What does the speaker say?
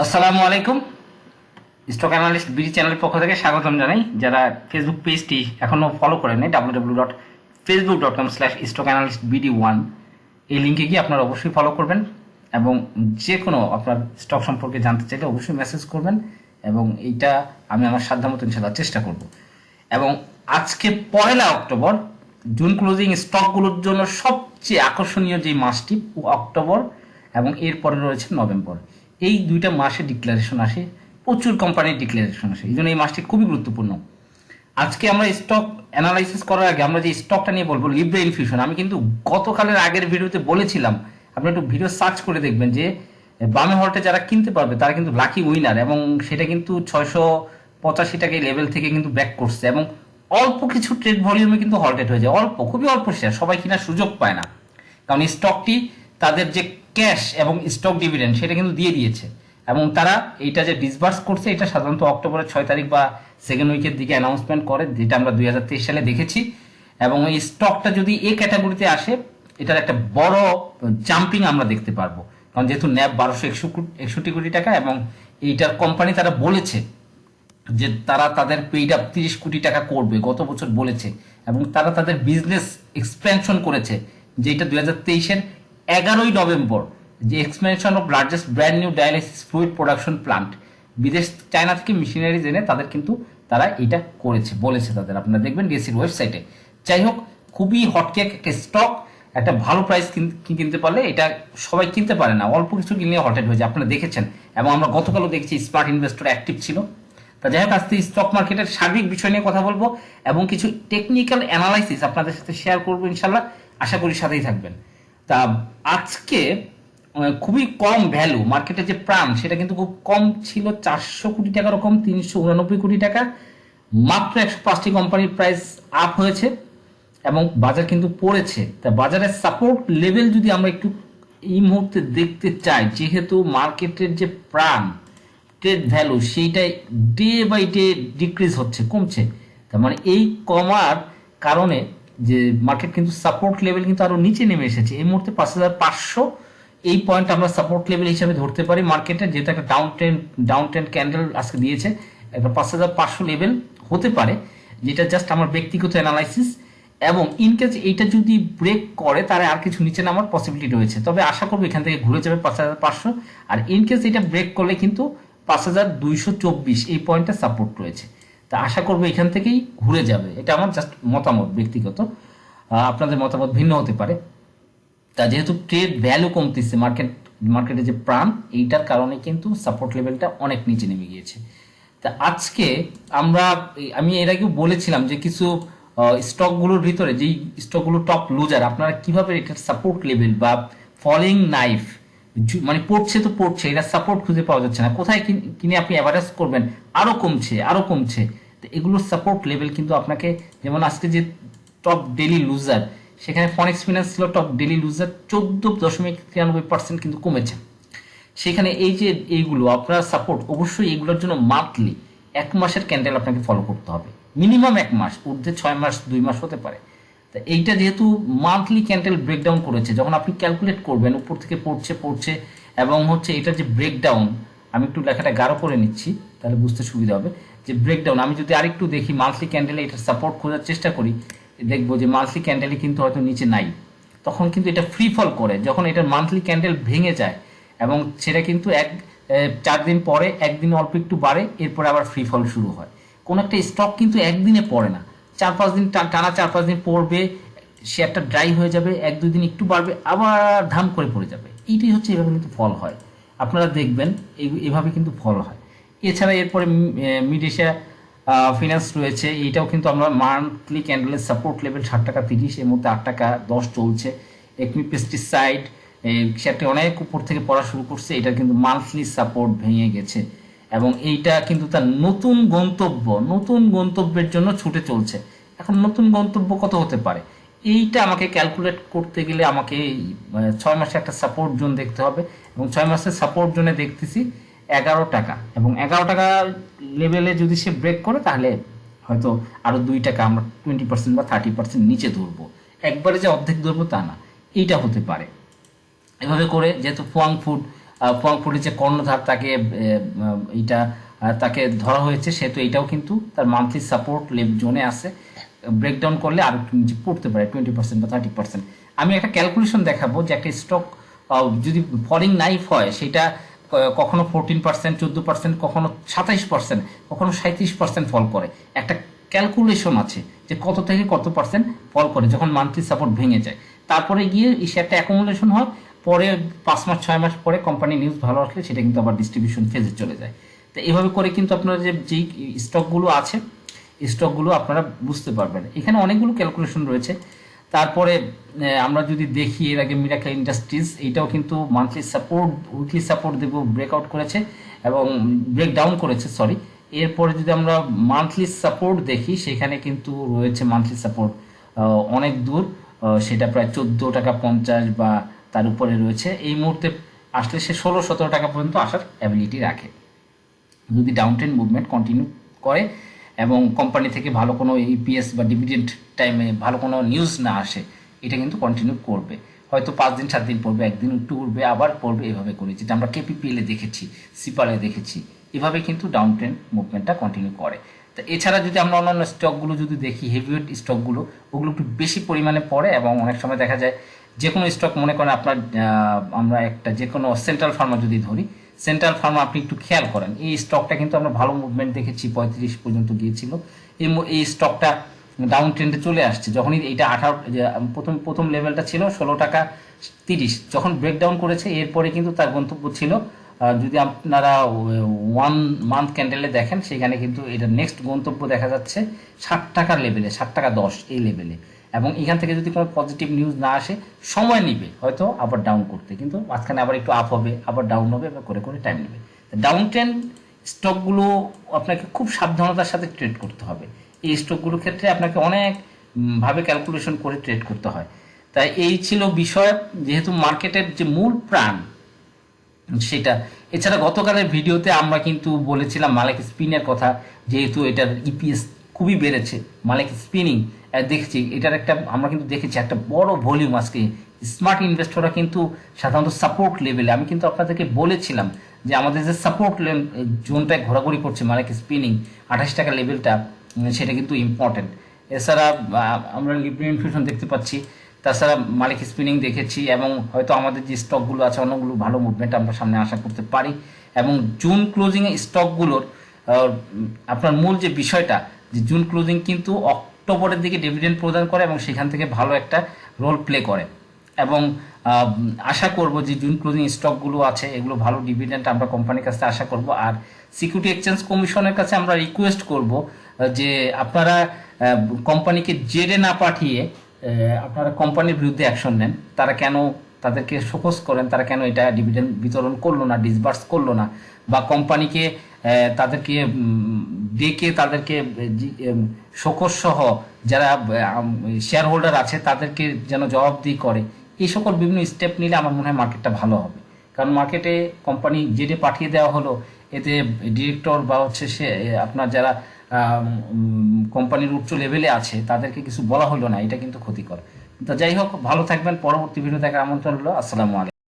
আসসালামু আলাইকুম। Stock analyst BD চ্যানেলের পক্ষ থেকে স্বাগতম জানাই। যারা ফেসবুক পেজটি এখনও ফলো করেন নাই W W dot Facebook dot com slash stock analyst BD one এই লিঙ্কে গিয়ে আপনারা অবশ্যই ফলো করবেন এবং যে কোনো আপনার স্টক সম্পর্কে জানতে চাইলে অবশ্যই মেসেজ করবেন এবং এইটা আমি আমার সাধ্যমতো ইনশাল্লাহ চেষ্টা করব। এবং আজকে পয়লা অক্টোবর জুন ক্লোজিং স্টকগুলোর জন্য সবচেয়ে আকর্ষণীয় যে মাসটি অক্টোবর এবং এরপরে রয়েছে নভেম্বর। এই দুইটা মাসে ডিক্লারেশন আসে, প্রচুর কোম্পানির ডিক্লারেশন আসে, এই জন্য এই মাসটি খুবই গুরুত্বপূর্ণ। আজকে আমরা স্টক অ্যানালাইসিস করার আগে আমরা যে স্টকটা নিয়ে বলব লিব্রে ইনফিউশন আমি কিন্তু গতকালের আগের ভিডিওতে বলেছিলাম আপনি একটু ভিডিও সার্চ করে দেখবেন যে, বামে হল্টে যারা কিনতে পারবে, তারা কিন্তু লাকি উইনার এবং সেটা কিন্তু ছয়শো পঁচাশি টাকা লেভেল থেকে কিন্তু ব্যাক করছে এবং অল্প কিছু ট্রেড ভলিউমে কিন্তু হল্টেড হয়ে যায়। অল্প, খুবই অল্প শেয়ার সবাই কেনার সুযোগ পায় না। কারণ স্টকটি তাদের যে ক্যাশ এবং স্টক ডিভিডেন্ড, সেটা কিন্তু দিয়ে দিয়েছে। এবং তারা এইটা যে ডিসবার্স করছে, এটা সাধারণত অক্টোবরের ছয় তারিখ বা সেকেন্ড উইকের দিকে অ্যানাউন্সমেন্ট করে, যেটা আমরা দু হাজার তেইশ সালে দেখেছি। এবং এই স্টকটা যদি এ ক্যাটাগরিতে আসে, এটার একটা বড় জাম্পিং আমরা দেখতে পারব। কারণ যেহেতু ন্যাব বারোশো একষট্টি কোটি টাকা এবং এইটার কোম্পানি তারা বলেছে যে তারা তাদের পেইড আপ তিরিশ কোটি টাকা করবে, গত বছর বলেছে। এবং তারা তাদের বিজনেস এক্সপেনশন করেছে, যেটা দুই হাজার তেইশের এগারোই নভেম্বর, যে expansion of largest brand new dialysis fluid production plant বিদেশ চায়না থেকে মেশিনারিজ এনে তাদের কিন্তু তারা এটা করেছে, বলেছে তাদের। আপনারা দেখবেন ডিএসির ওয়েবসাইটে যাই হোক, খুবই হটকেক একটা স্টক একটা ভালো প্রাইস কিনতে পারলে এটা সবাই কিনতে পারে না। অল্প কিছু কিনলে হটেড হয়ে যায়। আপনারা দেখেছেন। এবং আমরা গতকালও দেখেছি স্মার্ট ইনভেস্টর অ্যাক্টিভ ছিল। তা যাই হোক, আজকে স্টক মার্কেটের সার্বিক বিষয় নিয়ে কথা বলব এবং কিছু টেকনিক্যাল অ্যানালাইসিস আপনাদের সাথে শেয়ার করব ইনশাল্লাহ আশা করি সাথেই থাকবেন। তা আজকে খুবই কম ভ্যালু মার্কেটের যে প্রাণ, সেটা কিন্তু খুব কম ছিল চারশো কোটি টাকা রকম তিনশো উনানব্বই কোটি টাকা। মাত্র একশো পাঁচটি কোম্পানির প্রাইস আপ হয়েছে এবং বাজার কিন্তু পড়েছে। তা বাজারের সাপোর্ট লেভেল যদি আমরা একটু এই মুহূর্তে দেখতে চাই, যেহেতু মার্কেটের যে প্রাণ ট্রেড ভ্যালু সেইটাই ডে বাই ডে ডিক্রিজ হচ্ছে, কমছে। তার মানে এই কমার কারণে যে মার্কেট কিন্তু সাপোর্ট লেভেল কিন্তু আরও নিচে নেমে এসেছে। এই মুহূর্তে পাঁচ হাজার পাঁচশো, এই পয়েন্ট আমরা সাপোর্ট লেভেল হিসাবে ধরতে পারি মার্কেটে যেহেতু একটা down trend down trend candle আজকে দিয়েছে একটা পাঁচ হাজার পাঁচশো লেভেল হতে পারে, যেটা জাস্ট আমার ব্যক্তিগত অ্যানালাইসিস এবং ইনকেস এইটা যদি ব্রেক করে, তাহলে আর কিছু নিচে নামার পসিবিলিটি রয়েছে। তবে আশা করব এখান থেকে ঘুরে যাবে পাঁচ হাজার পাঁচশো, আর ইনকেস এটা ব্রেক করলে কিন্তু পাঁচ হাজার দুইশো চব্বিশ এই পয়েন্টটা সাপোর্ট রয়েছে। তা আশা করব এখান থেকেই ঘুরে যাবে। এটা আমার জাস্ট মতামত, ব্যক্তিগত। আপনাদের মতামত ভিন্ন হতে পারে। তা যেহেতু ট্রেড ভ্যালু কমতেছে মার্কেট মার্কেটে যে প্রাণ, এইটার কারণে কিন্তু সাপোর্ট লেভেলটা অনেক নিচে নেমে গিয়েছে। তা আজকে আমরা, আমি এর আগেও বলেছিলাম যে কিছু স্টকগুলোর ভিতরে, যেই স্টকগুলো টপ লুজার আপনারা কীভাবে এটার সাপোর্ট লেভেল বা ফলিং নাইফ মানে পড়ছে তো পড়ছে এটা সাপোর্ট খুঁজে পাওয়া যাচ্ছে না। কোথায় কিনে আপনি অ্যাভারেজ করবেন? আরও কমছে আরও কমছে। তো এগুলোর সাপোর্ট লেভেল কিন্তু আপনাকে যেমন আজকে যে টপ ডেলি লুজার সেখানে ফনেক্স ফিনান্স ছিল টপ ডেলি লুজার চোদ্দ দশমিক তিরানব্বই পার্সেন্ট কিন্তু কমেছে। সেখানে এই যে এইগুলো আপনার সাপোর্ট অবশ্যই এগুলোর জন্য মান্থলি এক মাসের ক্যান্ডেল আপনাকে ফলো করতে হবে। মিনিমাম এক মাস, ঊর্ধ্বে ছয় মাস, দুই মাস হতে পারে। তা এইটা যেহেতু মান্থলি ক্যান্ডেল ব্রেকডাউন করেছে, যখন আপনি ক্যালকুলেট করবেন, উপর থেকে পড়ছে পড়ছে, এবং হচ্ছে এটা যে ব্রেকডাউন আমি একটু লেখাটা গাঢ় করে নিচ্ছি। তাহলে বুঝতে সুবিধা হবে যে ব্রেকডাউন আমি যদি আরেকটু দেখি মান্থলি ক্যান্ডেলে এটার সাপোর্ট খোঁজার চেষ্টা করি, দেখব যে মান্থলি ক্যান্ডেলে কিন্তু হয়তো নিচে নাই। তখন কিন্তু এটা ফ্রি ফল করে, যখন এটার মান্থলি ক্যান্ডেল ভেঙে যায় এবং সেটা কিন্তু এক চার দিন পরে, একদিন অল্প একটু বাড়ে, এরপরে আবার ফ্রি ফল শুরু হয়। কোন একটা স্টক কিন্তু একদিনে পড়ে না। চার, পাঁচ দিন টানা চার, পাঁচ দিন পড়বে শেয়ারটা ড্রাই হয়ে যাবে, এক, দুই দিন একটু বাড়বে, আবার ধাম করে পড়ে যাবে। এইটাই হচ্ছে এভাবে কিন্তু ফল হয়। আপনারা দেখবেন এভাবে কিন্তু ফল হয়। এছাড়া এরপরে মিড এশিয়া ফিনান্স রয়েছে। এইটাও কিন্তু আমরা মান্থলি ক্যান্ডেলের সাপোর্ট লেভেল ষাট টাকা তিরিশ, এর মধ্যে আট টাকা দশ চলছে। একমি পেস্টিসাইড শেয়ারটি অনেক উপর থেকে পড়া শুরু করছে, এটা কিন্তু মান্থলি সাপোর্ট ভেঙে গেছে। এবং এইটা কিন্তু তার নতুন গন্তব্য, নতুন গন্তব্যের জন্য ছুটে চলছে। এখন নতুন গন্তব্য কত হতে পারে? এইটা আমাকে ক্যালকুলেট করতে গেলে আমাকে ছয় মাসে একটা সাপোর্ট জোন দেখতে হবে। এবং ছয় মাসের সাপোর্ট জোনে দেখতেছি এগারো টাকা। এবং এগারো টাকা লেভেলে যদি সে ব্রেক করে, তাহলে হয়তো আরও দুই টাকা আমরা টোয়েন্টি পার্সেন্ট বা থার্টি পার্সেন্ট নিচে ধরবো। একবারে যে অর্ধেক ধরবো তা না, এইটা হতে পারে। এভাবে করে যেহেতু ফুয়াং ফুড ফ্রাঙ্কফুর্টের যে কর্ণধার তাকে এইটা তাকে ধরা হয়েছে, সেহেতু এটাও কিন্তু তার মান্থলি সাপোর্ট লেভ জোনে আছে। ব্রেকডাউন করলে আরও নিচে পড়তে পারে টোয়েন্টি পার্সেন্ট বা থার্টি পার্সেন্ট আমি একটা ক্যালকুলেশন দেখাবো যে একটা স্টক যদি ফলিং নাইফ হয়, সেটা কখনো ফোরটিন পার্সেন্ট চোদ্দ পার্সেন্ট কখনো সাতাইশ পার্সেন্ট কখনো সাঁত্রিশ পার্সেন্ট ফল করে। একটা ক্যালকুলেশন আছে যে কত থেকে কত পার্সেন্ট ফল করে যখন মান্থলি সাপোর্ট ভেঙে যায়। তারপরে গিয়ে এই শেয়ারটা অ্যাকোমোডেশন হয়, পরে পাঁচ মাস, ছয় মাস পরে কোম্পানি নিউজ ভালো আসলে সেটা কিন্তু আবার ডিস্ট্রিবিউশন ফেজে চলে যায়। তো এইভাবে করে কিন্তু আপনারা যে, যেই স্টকগুলো আছে স্টকগুলো আপনারা বুঝতে পারবেন। এখানে অনেকগুলো ক্যালকুলেশন রয়েছে। তারপরে আমরা যদি দেখি এর আগে মিরাকেল ইন্ডাস্ট্রিজ এইটাও কিন্তু মান্থলি সাপোর্ট উইকলি সাপোর্ট দেবো ব্রেকআউট করেছে এবং ব্রেক ডাউন করেছে সরি এরপরে যদি আমরা মান্থলি সাপোর্ট দেখি, সেখানে কিন্তু রয়েছে মান্থলি সাপোর্ট অনেক দূর সেটা প্রায় চোদ্দ টাকা পঞ্চাশ বা তার উপরে রয়েছে। এই মুহূর্তে আসলে সে ষোলো সতেরো টাকা পর্যন্ত আসার অ্যাবিলিটি রাখে। যদি ডাউন ট্রেন মুভমেন্ট কন্টিনিউ করে এবং কোম্পানি থেকে ভালো কোনো ইপিএস বা ডিভিডেন্ট টাইমে ভালো কোনো নিউজ না আসে, এটা কিন্তু কন্টিনিউ করবে। হয়তো পাঁচ দিন, সাত দিন পড়বে, একদিন একটু উঠবে আবার পড়বে এভাবে করে। যেটা আমরা কেপিপিএল দেখেছি সিপালে দেখেছি, এভাবে কিন্তু ডাউন ট্রেন মুভমেন্টটা কন্টিনিউ করে। তো এছাড়া যদি আমরা অন্যান্য স্টকগুলো যদি দেখি হেভিওয়েট স্টকগুলো ওগুলো একটু বেশি পরিমাণে পড়ে এবং অনেক সময় দেখা যায় যে কোনো স্টক মনে করেন আপনার আমরা একটা যে কোনো সেন্ট্রাল ফার্মা যদি ধরি সেন্ট্রাল ফার্মা আপনি একটু খেয়াল করেন, এই স্টকটা কিন্তু আমরা ভালো মুভমেন্ট দেখেছি, পঁয়ত্রিশ পর্যন্ত গিয়েছিল। এই এই স্টকটা ডাউন ট্রেন্ডে চলে আসছে। যখনই এইটা আঠারো প্রথম প্রথম লেভেলটা ছিল, ষোলো টাকা তিরিশ। যখন ব্রেকডাউন করেছে, এরপরে কিন্তু তার গন্তব্য ছিল যদি আপনারা ওয়ান মান্থ ক্যান্ডেলে দেখেন, সেখানে কিন্তু এটা নেক্সট গন্তব্য দেখা যাচ্ছে, ষাট টাকার লেভেলে ষাট টাকা দশ, এই লেভেলে এবং এখান থেকে যদি কোনো পজিটিভ নিউজ না আসে, সময় নিবে, হয়তো আবার ডাউন করতে। কিন্তু মাঝখানে আবার একটু আপ হবে, আবার ডাউন হবে এবার করে করে টাইম নেবে। ডাউন ট্রেন্ড স্টকগুলো আপনাকে খুব সাবধানতার সাথে ট্রেড করতে হবে। এই স্টকগুলোর ক্ষেত্রে আপনাকে অনেক ভাবে ক্যালকুলেশন করে ট্রেড করতে হয়। তাই এই ছিল বিষয়, যেহেতু মার্কেটের যে মূল প্রাণ, সেটা। এছাড়া গতকালের ভিডিওতে আমরা কিন্তু বলেছিলাম মালিক স্পিনের কথা, যেহেতু এটার ইপিএস খুবই বেড়েছে। মালিক স্পিনিং দেখছি, এটার একটা, আমরা কিন্তু দেখেছি একটা বড় ভলিউম আজকে। স্মার্ট ইনভেস্টররা কিন্তু সাধারণত সাপোর্ট লেভেলে আমি কিন্তু আপনাদেরকে বলেছিলাম যে আমাদের যে সাপোর্ট জোনটায় ঘোরাঘুরি করছে মালিক স্পিনিং আঠাশ টাকা লেভেলটা সেটা কিন্তু ইম্পর্টেন্ট এছাড়া আমরা লিব্রি ইনফিউশন দেখতে পাচ্ছি। তাছাড়া মালিক স্পিনিং দেখেছি এবং হয়তো আমাদের যে স্টকগুলো আছে, অন্যগুলো ভালো মুভমেন্ট আমরা সামনে আশা করতে পারি। এবং জুন ক্লোজিং স্টকগুলোর আপনার মূল যে বিষয়টা যে জুন ক্লোজিং কিন্তু অক্টোবরের দিকে ডিভিডেন্ড প্রদান করে এবং সেখান থেকে ভালো একটা রোল প্লে করে। এবং আশা করব যে জুন ক্লোজিং স্টকগুলো আছে, এগুলো ভালো ডিভিডেন্ড আমরা কোম্পানির কাছে আশা করব। আর সিকিউরিটি এক্সচেঞ্জ কমিশনের কাছে আমরা রিকোয়েস্ট করব যে আপনারা কোম্পানিকে জেরে না পাঠিয়ে আপনারা কোম্পানির বিরুদ্ধে অ্যাকশন নেন। তারা কেন তাদেরকে শোকস করেন? তারা কেন এটা ডিভিডেন্ড বিতরণ করল না ডিসবার্স করল না? বা কোম্পানিকে তাদেরকে ডেকে তাদেরকে শোকস সহ যারা শেয়ার হোল্ডার আছে, তাদেরকে যেন জবাবদিহি করে। এই সকল বিভিন্ন স্টেপ নিলে আমার মনে হয় মার্কেটটা ভালো হবে। কারণ মার্কেটে কোম্পানি যেটা পাঠিয়ে দেওয়া হলো, এতে ডিরেক্টর বা হচ্ছে সে আপনার যারা কোম্পানির উচ্চ লেভেলে আছে, তাদেরকে কিছু বলা হলো না, এটা কিন্তু ক্ষতিকর। তো যাই হোক, ভালো থাকবেন, পরবর্তী ভিডিও দেখার আমন্ত্রণ হলো আসসালামু আলাইকুম।